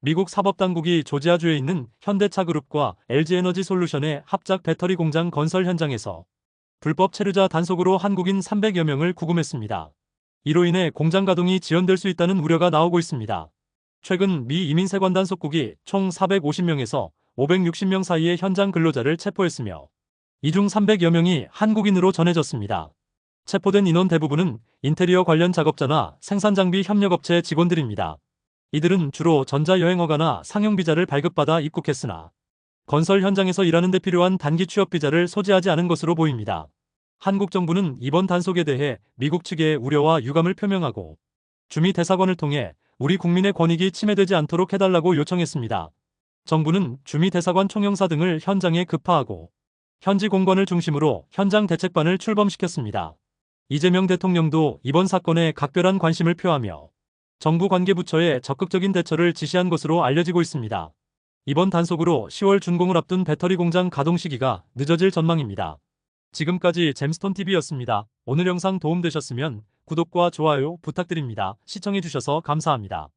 미국 사법당국이 조지아주에 있는 현대차그룹과 LG에너지 솔루션의 합작 배터리 공장 건설 현장에서 불법 체류자 단속으로 한국인 300여 명을 구금했습니다. 이로 인해 공장 가동이 지연될 수 있다는 우려가 나오고 있습니다. 최근 미 이민세관 단 속국이 총 450명에서 560명 사이의 현장 근로자를 체포했으며 이 중 300여 명이 한국인으로 전해졌습니다. 체포된 인원 대부분은 인테리어 관련 작업자나 생산장비 협력업체 직원들입니다. 이들은 주로 전자여행허가나 상용비자를 발급받아 입국했으나 건설 현장에서 일하는 데 필요한 단기 취업 비자를 소지하지 않은 것으로 보입니다. 한국 정부는 이번 단속에 대해 미국 측에 우려와 유감을 표명하고 주미 대사관을 통해 우리 국민의 권익이 침해되지 않도록 해달라고 요청했습니다. 정부는 주미 대사관 총영사 등을 현장에 급파하고 현지 공관을 중심으로 현장 대책반을 출범시켰습니다. 이재명 대통령도 이번 사건에 각별한 관심을 표하며 정부 관계부처에 적극적인 대처를 지시한 것으로 알려지고 있습니다. 이번 단속으로 10월 준공을 앞둔 배터리 공장 가동 시기가 늦어질 전망입니다. 지금까지 잼스톤TV였습니다. 오늘 영상 도움되셨으면 구독과 좋아요 부탁드립니다. 시청해주셔서 감사합니다.